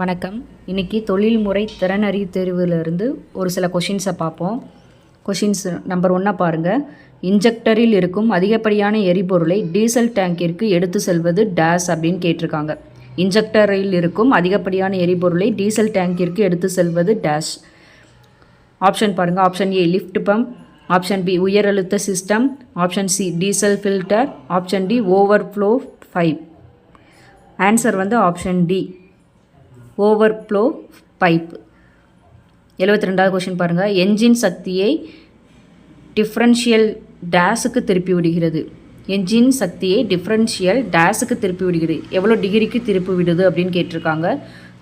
வணக்கம். இன்றைக்கி தொழில்முறை திறனறிவு தேர்விலிருந்து ஒரு சில கொஷின்ஸை பார்ப்போம். கொஷின்ஸ் நம்பர் ஒன்னாக பாருங்கள் இன்ஜெக்டரில் இருக்கும் அதிகப்படியான எரிபொருளை டீசல் டேங்கிற்கு எடுத்து செல்வது டேஸ் அப்படின்னு கேட்டிருக்காங்க. இன்ஜெக்டரில் இருக்கும் அதிகப்படியான எரிபொருளை டீசல் டேங்கிற்கு எடுத்து செல்வது டேஷ் ஆப்ஷன் பாருங்கள் option A lift pump option B உயர் அழுத்த system option C diesel filter option D overflow five answer வந்து ஆப்ஷன் டி ஓவர்ஃப்ளோ பைப் எழுபத்தி ரெண்டாவது கொஷின் பாருங்கள் என்ஜின் சக்தியை டிஃப்ரென்ஷியல் டேஸுக்கு திருப்பி விடுகிறது. என்ஜின் சக்தியை டிஃப்ரென்ஷியல் டேஸுக்கு திருப்பி விடுகிறது. எவ்வளோ டிகிரிக்கு திருப்பி விடுது அப்படின்னு கேட்டிருக்காங்க.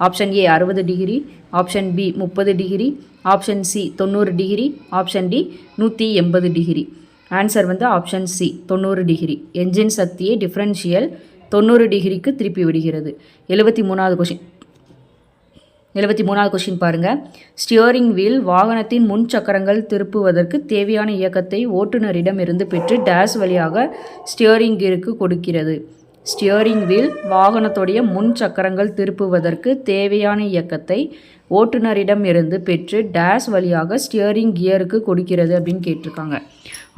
ஆப்ஷன் ஏ அறுபது டிகிரி ஆப்ஷன் பி முப்பது டிகிரி ஆப்ஷன் சி தொண்ணூறு டிகிரி ஆப்ஷன் டி நூற்றி எண்பது டிகிரி. ஆன்சர் வந்து ஆப்ஷன் சி தொண்ணூறு டிகிரி. என்ஜின் சக்தியை டிஃப்ரென்ஷியல் தொண்ணூறு டிகிரிக்கு திருப்பி விடுகிறது. எழுபத்தி மூணாவது கொஷின் எழுபத்தி மூணாவது கொஷின் பாருங்கள் ஸ்டியரிங் வீல் வாகனத்தின் முன் சக்கரங்கள் திருப்புவதற்கு தேவையான இயக்கத்தை ஓட்டுநரிடம் இருந்து பெற்று டேஸ் வழியாக ஸ்டியரிங் கீருக்கு கொடுக்கிறது. ஸ்டியரிங் வீல் வாகனத்துடைய முன் சக்கரங்கள் திருப்புவதற்கு தேவையான இயக்கத்தை ஓட்டுநரிடம் இருந்து பெற்று டேஸ் வழியாக ஸ்டியரிங் கியருக்கு கொடுக்கிறது அப்படின்னு கேட்டிருக்காங்க.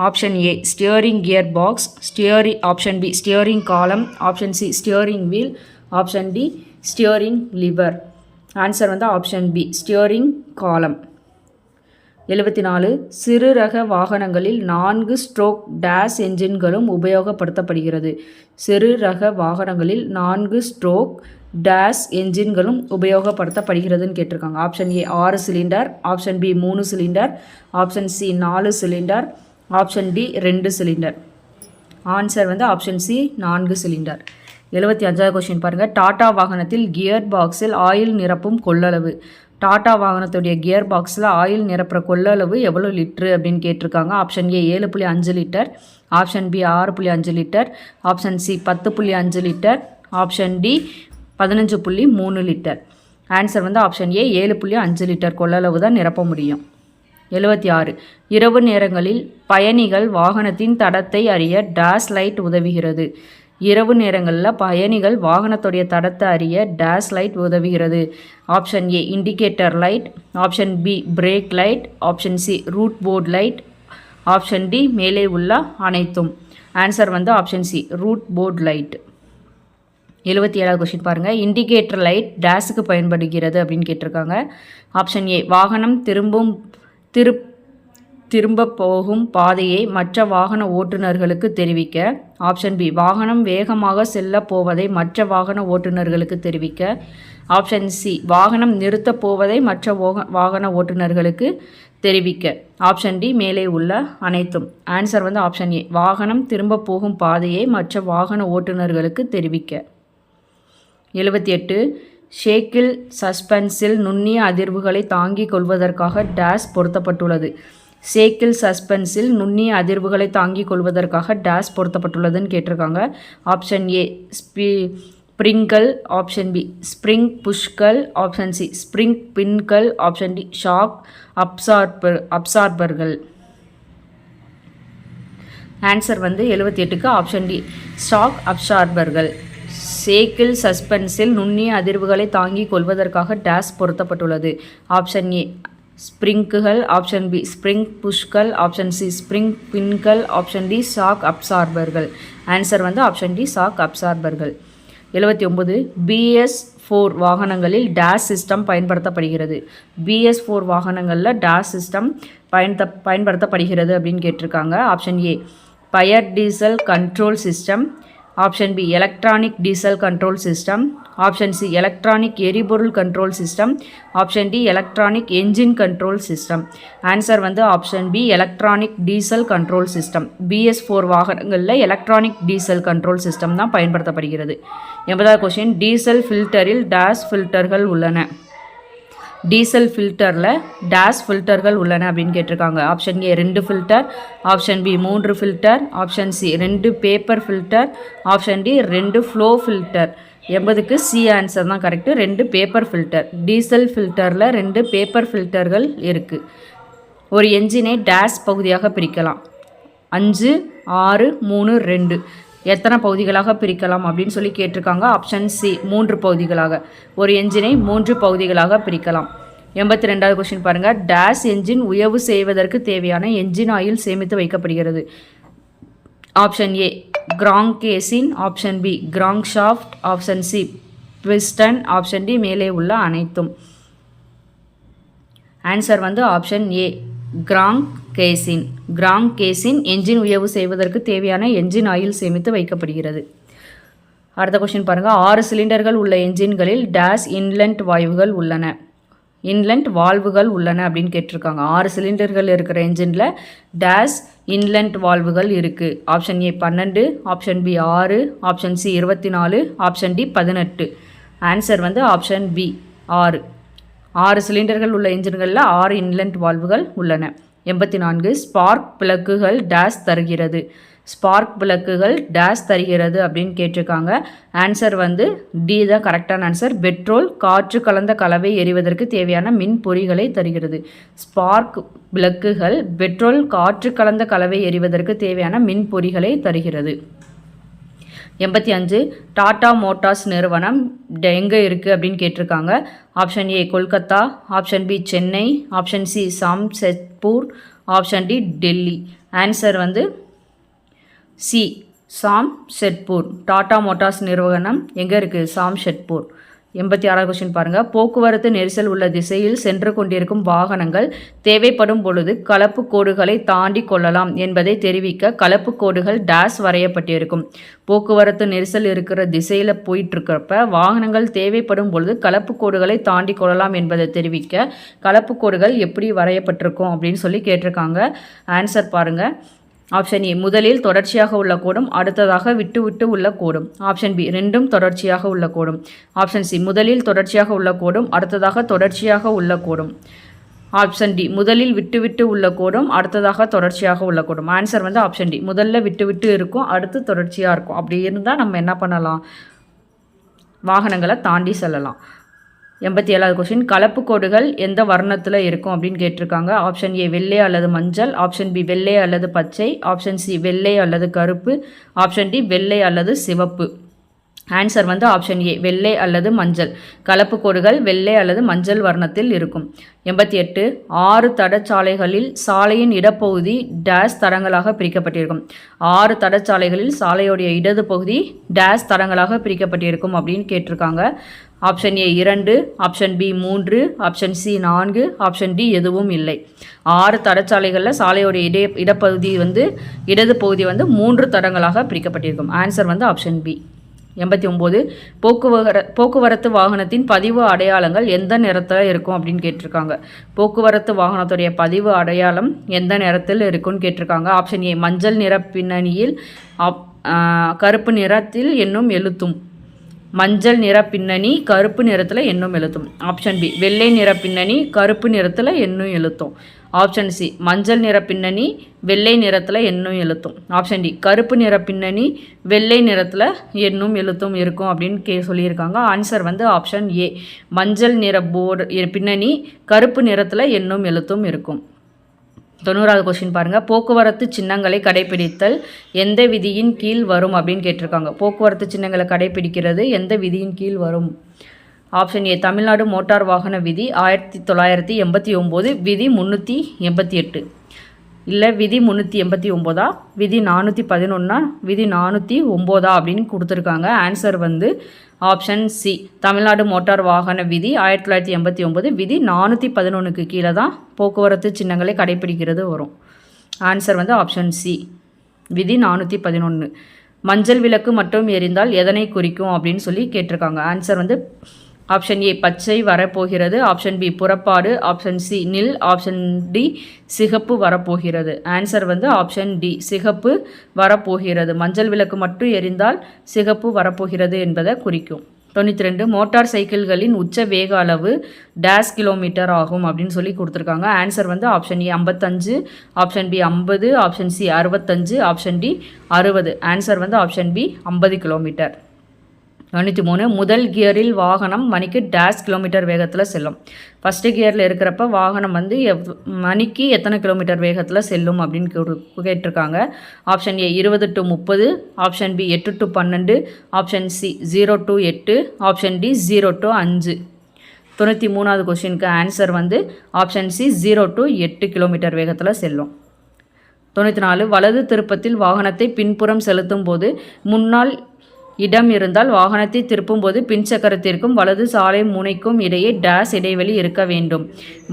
Option A steering gear box steer option B steering column option C steering wheel option D steering lever answer வந்து ஆப்ஷன் பி ஸ்டியரிங் காலம் எழுபத்தி நாலு சிறு ரக வாகனங்களில் நான்கு ஸ்ட்ரோக் டேஸ் என்ஜின்களும் உபயோகப்படுத்தப்படுகிறது. சிறு ரக வாகனங்களில் நான்கு ஸ்ட்ரோக் டேஸ் என்ஜின்களும் உபயோகப்படுத்தப்படுகிறதுன்னு கேட்டிருக்காங்க. ஆப்ஷன் ஏ ஆறு சிலிண்டர் ஆப்ஷன் பி மூணு சிலிண்டர் ஆப்ஷன் சி நாலு சிலிண்டர் ஆப்ஷன் டி ரெண்டு சிலிண்டர் ஆன்சர் வந்து ஆப்ஷன் சி நான்கு சிலிண்டர் எழுபத்தி அஞ்சாவது கொஸ்டின் பாருங்கள் டாடா வாகனத்தில் கியர் பாக்ஸில் ஆயில் நிரப்பும் கொள்ளளவு. டாடா வாகனத்துடைய கியர் பாக்ஸில் ஆயில் நிரப்புற கொள்ளளவு எவ்வளோ லிட்ரு அப்படின்னு கேட்டிருக்காங்க. ஆப்ஷன் ஏ ஏழு புள்ளி அஞ்சு லிட்டர். ஆப்ஷன் பி ஆறு புள்ளி அஞ்சு லிட்டர். ஆப்ஷன் சி பத்து புள்ளி அஞ்சு லிட்டர். ஆப்ஷன் டி பதினஞ்சு புள்ளி மூணு லிட்டர். ஆன்சர் வந்து ஆப்ஷன் ஏ ஏழு புள்ளி அஞ்சு லிட்டர் கொள்ளளவு தான் நிரப்ப முடியும். எழுபத்தி ஆறு. இரவு நேரங்களில் பயணிகள் வாகனத்தின் தடத்தை அறிய டேஷ் லைட் உதவுகிறது. இரவு நேரங்களில் பயணிகள் வாகனத்துடைய தடத்தை அறிய டேஸ் லைட் உதவுகிறது. Option A indicator light. Option B brake light. Option C root port light. Option D மேலே உள்ள அனைத்தும். ஆன்சர் வந்து option C root port light. எழுபத்தி ஏழாவது கொஸ்டின் பாருங்கள் இண்டிகேட்டர் லைட் டேஸுக்கு பயன்படுகிறது அப்படின்னு கேட்டிருக்காங்க. ஆப்ஷன் ஏ வாகனம் திரும்பும் திரு திரும்ப போகும் பாதையை மற்ற வாகன ஓட்டுநர்களுக்கு தெரிவிக்க ஆப்ஷன் பி வாகனம் வேகமாக செல்ல போவதை மற்ற வாகன ஓட்டுநர்களுக்கு தெரிவிக்க ஆப்ஷன் சி வாகனம் நிறுத்தப் போவதை மற்ற வாகன ஓட்டுநர்களுக்கு தெரிவிக்க. ஆப்ஷன் டி மேலே உள்ள அனைத்தும். ஆன்சர் வந்து ஆப்ஷன் ஏ வாகனம் திரும்ப போகும் பாதையை மற்ற வாகன ஓட்டுநர்களுக்கு தெரிவிக்க. எழுபத்தி எட்டு ஷேக்கில் சஸ்பென்ஸில் நுண்ணிய அதிர்வுகளை தாங்கிக் கொள்வதற்காக டேஸ் பொருத்தப்பட்டுள்ளது. சேக்கிள் சஸ்பென்ஸில் நுண்ணிய அதிர்வுகளை தாங்கிக் கொள்வதற்காக டேஸ் பொருத்தப்பட்டுள்ளதுன்னு கேட்டிருக்காங்க. ஆப்ஷன் ஏ ஸ்பி ஸ்ப்ரிங்கல். ஆப்ஷன் பி ஸ்ப்ரிங் புஷ்கல் ஆப்ஷன் சி ஸ்ப்ரிங் பின்கள். ஆப்ஷன் டி ஷாக் அப்சார்பர் அப்சார்பர்கள். ஆன்சர் வந்து எழுபத்தி எட்டுக்கு ஆப்ஷன் டி ஷாக் அப்சார்பர்கள். சேக்கிள் சஸ்பென்ஸில் நுண்ணிய அதிர்வுகளை தாங்கிக் கொள்வதற்காக டேஸ் பொருத்தப்பட்டுள்ளது. ஆப்ஷன் ஏ ஸ்ப்ரிங்குகள் ஆப்ஷன் பி ஸ்ப்ரிங் புஷ்கள் ஆப்ஷன் சி ஸ்ப்ரிங் பின்கள் ஆப்ஷன் டி சாக் அப்சார்பர்கள். ஆன்சர் வந்து ஆப்ஷன் டி சாக் அப்சார்பர்கள். எழுபத்தி ஒம்பது பிஎஸ் ஃபோர் வாகனங்களில் டேஷ் சிஸ்டம் பயன்படுத்தப்படுகிறது. பிஎஸ் ஃபோர் வாகனங்களில் டேஷ் சிஸ்டம் பயன்படுத்த பயன்படுத்தப்படுகிறது அப்படின்னு கேட்டிருக்காங்க. Option A fire diesel control system. Option B electronic diesel control system. Option C electronic எரிபொருள் control system option D electronic engine control system answer வந்து option B electronic diesel control system BS four வாகனங்களில் electronic diesel control system தான் பயன்படுத்தப்படுகிறது. எண்பதாவது question diesel ஃபில்டரில் days ஃபில்டர்கள் உள்ளன. Diesel ஃபில்டரில் டேஸ் ஃபில்டர்கள் உள்ளன அப்படின்னு கேட்டிருக்காங்க. ஆப்ஷன் ஏ ரெண்டு ஃபில்டர் ஆப்ஷன் பி மூன்று ஃபில்டர் ஆப்ஷன் சி ரெண்டு பேப்பர் ஃபில்டர் ஆப்ஷன் டி ரெண்டு ஃப்ளோ ஃபில்டர் எண்பதுக்கு சி ஆன்சர் தான் கரெக்டு ரெண்டு பேப்பர் ஃபில்டர் டீசல் ஃபில்டரில் ரெண்டு பேப்பர் ஃபில்டர்கள் இருக்குது ஒரு என்ஜினை டேஸ் பகுதியாக பிரிக்கலாம். அஞ்சு ஆறு மூணு ரெண்டு. எத்தனை பகுதிகளாக பிரிக்கலாம் அப்படின்னு சொல்லி கேட்டிருக்காங்க. ஆப்ஷன் சி மூன்று பகுதிகளாக. ஒரு என்ஜினை மூன்று பகுதிகளாக பிரிக்கலாம். எண்பத்தி ரெண்டாவது கொஸ்டின் பாருங்கள் டேஸ் என்ஜின் உயவு செய்வதற்கு தேவையான என்ஜின் ஆயில் சேமித்து வைக்கப்படுகிறது. Option A crank கேசின் option B crank shaft option C piston option D மேலே உள்ள அனைத்தும். ஆன்சர் வந்து ஆப்ஷன் ஏ கிராங் கேசின் கிராங் கேசின் என்ஜின் உயர்வு செய்வதற்கு தேவையான என்ஜின் ஆயில் சேமித்து வைக்கப்படுகிறது. அடுத்த கொஸ்டின் பாருங்கள் ஆறு சிலிண்டர்கள் உள்ள என்ஜின்களில் டேஸ் இன்லெண்ட் வாயுகள் உள்ளன. இன்லெண்ட் வால்வுகள் உள்ளன அப்படின்னு கேட்டிருக்காங்க. ஆறு சிலிண்டர்கள் இருக்கிற என்ஜினில் டேஸ் இன்லெண்ட் வால்வுகள் இருக்குது ஆப்ஷன் ஏ பன்னெண்டு ஆப்ஷன் பி ஆறு ஆப்ஷன் சி இருபத்தி நாலு ஆப்ஷன் டி பதினெட்டு. ஆன்சர் வந்து ஆப்ஷன் பி ஆறு. ஆறு சிலிண்டர்கள் உள்ள இன்ஜின்களில் ஆறு இன்லெண்ட் வால்வுகள் உள்ளன. எண்பத்தி நான்கு ஸ்பார்க் பிளக்குகள் டேஷ் தருகிறது. ஸ்பார்க் விளக்குகள் டேஷ் தருகிறது அப்படின்னு கேட்டிருக்காங்க. ஆன்சர் வந்து டி தான் கரெக்டான ஆன்சர் பெட்ரோல் காற்று கலந்த கலவை எரிவதற்கு தேவையான மின் பொறிகளை தருகிறது. ஸ்பார்க் விளக்குகள் பெட்ரோல் காற்று கலந்த கலவை எரிவதற்கு தேவையான மின் பொறிகளை தருகிறது. எண்பத்தி அஞ்சு டாடா மோட்டார்ஸ் நிறுவனம் எங்கே இருக்குது அப்படின்னு கேட்டிருக்காங்க. Option A Kolkata option B Chennai option C Jamshedpur option D Delhi. Answer வந்து C Jamshedpur Tata Motors நிறுவனம் எங்கே இருக்குது சாம் ஷெட்பூர் எண்பத்தி ஆறாவது கொஸ்டின் பாருங்கள் போக்குவரத்து நெரிசல் உள்ள திசையில் சென்று கொண்டிருக்கும் வாகனங்கள் தேவைப்படும் பொழுது கலப்பு கோடுகளை தாண்டி கொள்ளலாம் என்பதை தெரிவிக்க கலப்பு கோடுகள் டேஸ் வரையப்பட்டிருக்கும். போக்குவரத்து நெரிசல் இருக்கிற திசையில் போயிட்டுருக்கிறப்ப வாகனங்கள் தேவைப்படும் பொழுது கலப்பு கோடுகளை தாண்டி கொள்ளலாம் என்பதை தெரிவிக்க கலப்பு கோடுகள் எப்படி வரையப்பட்டிருக்கும் அப்படின்னு சொல்லி கேட்டிருக்காங்க. ஆன்சர் பாருங்கள் ஆப்ஷன் ஏ முதலில் தொடர்ச்சியாக உள்ள கோடும் அடுத்ததாக விட்டு விட்டு உள்ள கோடும். ஆப்ஷன் பி ரெண்டும் தொடர்ச்சியாக உள்ள கோடும். ஆப்ஷன் சி முதலில் தொடர்ச்சியாக உள்ள கோடும் அடுத்ததாக தொடர்ச்சியாக உள்ள கோடும். ஆப்ஷன் டி முதலில் விட்டு விட்டு உள்ள கோடும் அடுத்ததாக தொடர்ச்சியாக உள்ள கோடும். ஆன்சர் வந்து ஆப்ஷன் டி முதல்ல விட்டு விட்டு இருக்கும் அடுத்து தொடர்ச்சியாக இருக்கும். அப்படி இருந்தால் நம்ம என்ன பண்ணலாம்? வாகனங்களை தாண்டி செல்லலாம். எண்பத்தி ஏழாவது கொஸ்டின் கலப்பு கோடுகள் எந்த வர்ணத்தில் இருக்கும் அப்படின்னு கேட்டிருக்காங்க. ஆப்ஷன் ஏ வெள்ளை அல்லது மஞ்சள். ஆப்ஷன் பி வெள்ளை அல்லது பச்சை. ஆப்ஷன் சி வெள்ளை அல்லது கருப்பு. ஆப்ஷன் டி வெள்ளை அல்லது சிவப்பு. ஆன்சர் வந்து ஆப்ஷன் ஏ வெள்ளை அல்லது மஞ்சள். கலப்பு கோடுகள் வெள்ளை அல்லது மஞ்சள் வர்ணத்தில் இருக்கும். எண்பத்தி எட்டு ஆறு தடச்சாலைகளில் சாலையின் இடப்பகுதி டேஸ் தடங்களாக பிரிக்கப்பட்டிருக்கும். ஆறு தடச்சாலைகளில் சாலையுடைய இடது பகுதி டேஸ் தடங்களாக பிரிக்கப்பட்டிருக்கும் அப்படின்னு கேட்டிருக்காங்க. ஆப்ஷன் ஏ இரண்டு ஆப்ஷன் பி மூன்று ஆப்ஷன் சி நான்கு ஆப்ஷன் டி எதுவும் இல்லை. ஆறு தடச்சாலைகளில் சாலையோட இடை இடப்பகுதி வந்து இடது பகுதி வந்து மூன்று தடங்களாக பிரிக்கப்பட்டிருக்கும். ஆன்சர் வந்து ஆப்ஷன் பி எண்பத்தி ஒம்பது போக்குவர போக்குவரத்து வாகனத்தின் பதிவு அடையாளங்கள் எந்த நிறத்தில் இருக்கும் அப்படின்னு கேட்டிருக்காங்க. போக்குவரத்து வாகனத்துடைய பதிவு அடையாளம் எந்த நிறத்தில் இருக்கும்னு கேட்டிருக்காங்க. ஆப்ஷன் ஏ மஞ்சள் நிற பின்னணியில் கருப்பு நிறத்தில் என்னும் எழுத்தும். மஞ்சள் நிற பின்னணி கருப்பு நிறத்தில் எண்ணும் எழுத்தும். ஆப்ஷன் பி வெள்ளை நிற பின்னணி கருப்பு நிறத்தில் எண்ணும் எழுத்தும். ஆப்ஷன் சி மஞ்சள் நிற பின்னணி வெள்ளை நிறத்தில் எண்ணும் எழுத்தும். ஆப்ஷன் டி கருப்பு நிற பின்னணி வெள்ளை நிறத்தில் எண்ணும் எழுத்தும் இருக்கும் அப்படின்னு கே சொல்லியிருக்காங்க. ஆன்சர் வந்து ஆப்ஷன் ஏ மஞ்சள் நிற போர்டு பின்னணி கருப்பு நிறத்தில் எண்ணும் எழுத்தும் இருக்கும். தொண்ணூறாவது கொஸ்டின் பாருங்கள் போக்குவரத்து சின்னங்களை கடைபிடித்தல் எந்த விதியின் கீழ் வரும் அப்படின்னு கேட்டிருக்காங்க. போக்குவரத்து சின்னங்களை கடைபிடிக்கிறது எந்த விதியின் கீழ் வரும்? ஆப்ஷன் ஏ தமிழ்நாடு மோட்டார் வாகன விதி ஆயிரத்தி தொள்ளாயிரத்தி எண்பத்தி ஒம்பது விதி முந்நூற்றி எண்பத்தி எட்டு. இல்லை விதி முந்நூற்றி எண்பத்தி ஒம்போதா? விதி நானூற்றி பதினொன்னா? விதி நானூற்றி ஒம்போதா அப்படின்னு கொடுத்துருக்காங்க. ஆன்சர் வந்து ஆப்ஷன் சி தமிழ்நாடு மோட்டார் வாகன விதி ஆயிரத்தி தொள்ளாயிரத்தி எண்பத்தி ஒம்பது. விதி நானூற்றி பதினொன்றுக்கு கீழே தான் போக்குவரத்து சின்னங்களை கடைப்பிடிக்கிறது வரும். ஆன்சர் வந்து ஆப்ஷன் சி விதி நானூற்றி பதினொன்று மஞ்சள் விளக்கு மட்டும் எரிந்தால் எதனை குறிக்கும் அப்படின்னு சொல்லி கேட்டிருக்காங்க. ஆன்சர் வந்து ஆப்ஷன் ஏ பச்சை வரப்போகிறது ஆப்ஷன் பி புறப்பாடு ஆப்ஷன் சி நில் ஆப்ஷன் டி சிகப்பு வரப்போகிறது. ஆன்சர் வந்து ஆப்ஷன் டி சிகப்பு வரப்போகிறது. மஞ்சள் விளக்கு மட்டும் எரிந்தால் சிகப்பு வரப்போகிறது என்பதை குறிக்கும். தொண்ணூற்றி ரெண்டு மோட்டார் சைக்கிள்களின் உச்ச வேக அளவு டேஸ் கிலோமீட்டர் ஆகும் அப்படின்னு சொல்லி கொடுத்துருக்காங்க. ஆன்சர் வந்து ஆப்ஷன் ஏ ஐம்பத்தஞ்சு ஆப்ஷன் பி ஐம்பது ஆப்ஷன் சி அறுபத்தஞ்சு ஆப்ஷன் டி அறுபது. ஆன்சர் வந்து ஆப்ஷன் பி ஐம்பது கிலோமீட்டர். தொண்ணூற்றி மூணு. முதல் கியரில் வாகனம் மணிக்கு டேஷ் கிலோமீட்டர் வேகத்தில் செல்லும். ஃபஸ்ட்டு கியரில் இருக்கிறப்ப வாகனம் வந்து எவ் மணிக்கு எத்தனை கிலோமீட்டர் வேகத்தில் செல்லும் அப்படின்னு கேட்டிருக்காங்க. ஆப்ஷன் ஏ இருபது டு முப்பது. ஆப்ஷன் பி எட்டு டு பன்னெண்டு. ஆப்ஷன் சி ஜீரோ டு எட்டு. ஆப்ஷன் டி ஜீரோ டு அஞ்சு. தொண்ணூற்றி மூணாவது கொஷினுக்கு ஆன்சர் வந்து ஆப்ஷன் சி ஜீரோ டு எட்டு கிலோமீட்டர் வேகத்தில் செல்லும். தொண்ணூற்றி நாலு. வலது திருப்பத்தில் வாகனத்தை பின்புறம் செலுத்தும் போது முன்னால் இடம் இருந்தால் வாகனத்தை திருப்பும்போது பின் சக்கரத்திற்கும் வலது சாலை முனைக்கும் இடையே டேஷ் இடைவெளி இருக்க வேண்டும்.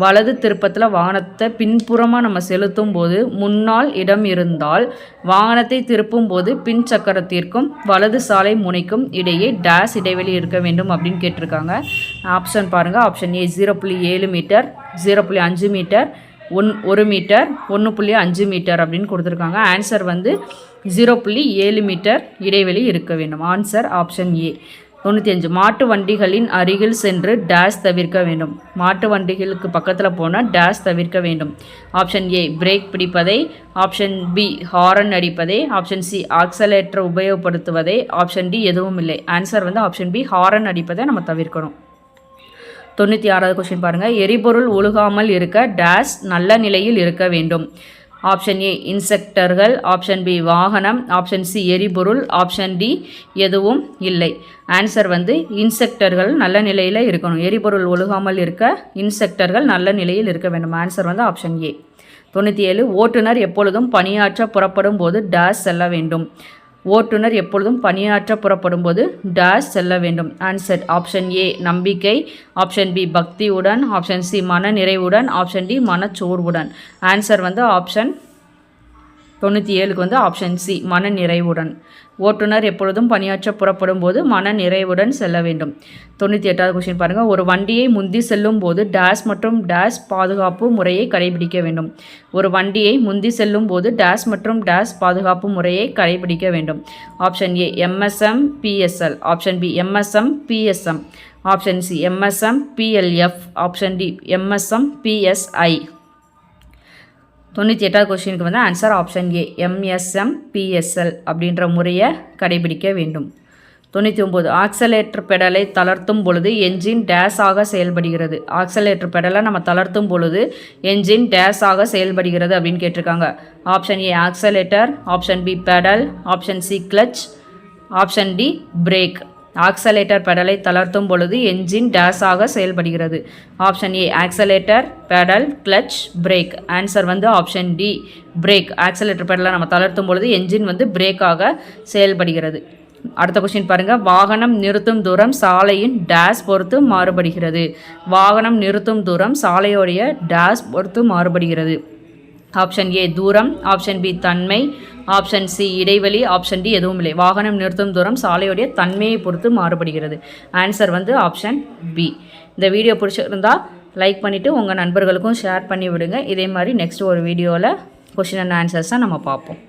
வலது திருப்பத்தில் வாகனத்தை பின்புறமாக நம்ம செலுத்தும் போது முன்னால் இடம் இருந்தால் வாகனத்தை திருப்பும் போது பின் சக்கரத்திற்கும் வலது சாலை முனைக்கும் இடையே டேஷ் இடைவெளி இருக்க வேண்டும் அப்படின்னு கேட்டிருக்காங்க. ஆப்ஷன் பாருங்கள் ஆப்ஷன் ஏ ஜீரோ புள்ளி ஏழு மீட்டர் ஜீரோ புள்ளி அஞ்சு மீட்டர் ஒன் ஒரு மீட்டர் ஒன்று புள்ளி அஞ்சு மீட்டர் அப்படின்னு கொடுத்துருக்காங்க. ஆன்சர் வந்து ஜீரோ புள்ளி ஏழு மீட்டர் இடைவெளி இருக்க வேண்டும். ஆன்சர் ஆப்ஷன் ஏ தொண்ணூற்றி அஞ்சு மாட்டு வண்டிகளின் அருகில் சென்று டேஷ் தவிர்க்க வேண்டும். மாட்டு வண்டிகளுக்கு பக்கத்தில் போனால் டேஷ் தவிர்க்க வேண்டும். ஆப்ஷன் ஏ பிரேக் பிடிப்பதை. ஆப்ஷன் பி ஹாரன் அடிப்பதை. ஆப்ஷன் சி ஆக்சலேட்டர் உபயோகப்படுத்துவதை. ஆப்ஷன் டி எதுவும் இல்லை. ஆன்சர் வந்து ஆப்ஷன் பி ஹாரன் அடிப்பதை நம்ம தவிர்க்கணும். தொண்ணூற்றி ஆறாவது கொஸ்டின் பாருங்கள் எரிபொருள் ஒழுகாமல் இருக்க டேஷ் நல்ல நிலையில் இருக்க வேண்டும். ஆப்ஷன் ஏ இன்செக்டர்கள் ஆப்ஷன் பி வாகனம் ஆப்ஷன் சி எரிபொருள் ஆப்ஷன் டி எதுவும் இல்லை. ஆன்சர் வந்து இன்செக்டர்கள் நல்ல நிலையில் இருக்கணும். எரிபொருள் ஒழுகாமல் இருக்க இன்செக்டர்கள் நல்ல நிலையில் இருக்க வேண்டும். ஆன்சர் வந்து ஆப்ஷன் ஏ. தொண்ணூற்றி ஏழு ஓட்டுநர் எப்பொழுதும் பணியாற்ற புறப்படும் போது டேஷ் செல்ல வேண்டும். ஓட்டுநர் எப்பொழுதும் பணியாற்ற புறப்படும் போது டேஷ் செல்ல வேண்டும். ஆன்சர் ஆப்ஷன் ஏ நம்பிக்கை. ஆப்ஷன் பி பக்தியுடன். ஆப்ஷன் சி மன நிறைவுடன் ஆப்ஷன் டி மனச்சோர்வுடன். ஆன்சர் வந்து ஆப்ஷன் தொண்ணூற்றி ஏழுக்கு வந்து ஆப்ஷன் சி மன நிறைவுடன் ஓட்டுநர் எப்பொழுதும் பணியாற்ற புறப்படும் போது மன நிறைவுடன் செல்ல வேண்டும். தொண்ணூற்றி எட்டாவது கொஸ்டின் பாருங்கள் ஒரு வண்டியை முந்தி செல்லும் போது டேஷ் மற்றும் டேஷ் பாதுகாப்பு முறையை கடைபிடிக்க வேண்டும். ஒரு வண்டியை முந்தி செல்லும் போது டேஷ் மற்றும் டேஷ் பாதுகாப்பு முறையை கடைபிடிக்க வேண்டும். Option A MSM BSL option B MSM BSM option C MSM BLF option D MSM BSI தொண்ணூற்றி எட்டாவது கொஸ்டினுக்கு வந்து answer option A MSM BSL அப்படின்ற முறையை கடைபிடிக்க வேண்டும். தொண்ணூற்றி ஒம்பது ஆக்சலேட்டர் பெடலை தளர்த்தும் பொழுது என்ஜின் டேஸ் ஆக செயல்படுகிறது. ஆக்சலேட்டர் பெடலை நம்ம தளர்த்தும் பொழுது என்ஜின் டேஸ் ஆக செயல்படுகிறது அப்படின்னு கேட்டிருக்காங்க. Option A accelerator option B pedal option C clutch option D brake accelerator பெடலை தளர்த்தும் பொழுது என்ஜின் டேஸாக செயல்படுகிறது. Option A accelerator pedal clutch brake. Answer வந்து ஆப்ஷன் டி பிரேக். ஆக்சலேட்டர் பெடலை நம்ம தளர்த்தும் பொழுது என்ஜின் வந்து பிரேக்காக செயல்படுகிறது. அடுத்த கொஸ்டின் பாருங்கள் வாகனம் நிறுத்தும் தூரம் சாலையின் டேஷ் பொறுத்து மாறுபடுகிறது. வாகனம் நிறுத்தும் தூரம் சாலையோடைய டேஷ் பொறுத்து மாறுபடுகிறது. ஆப்ஷன் ஏ தூரம். ஆப்ஷன் பி தன்மை. ஆப்ஷன் சி இடைவெளி. ஆப்ஷன் டி எதுவும் இல்லை. வாகனம் நிறுத்தும் தூரம் சாலையுடைய தன்மையை பொறுத்து மாறுபடுகிறது. ஆன்சர் வந்து ஆப்ஷன் பி இந்த வீடியோ பிடிச்சிருந்தா லைக் பண்ணிவிட்டு உங்கள் நண்பர்களுக்கும் ஷேர் பண்ணி விடுங்க இதே மாதிரி நெக்ஸ்ட் ஒரு வீடியோவில் கொஷின் அண்ட் ஆன்சர்ஸாக நம்ம பார்ப்போம்.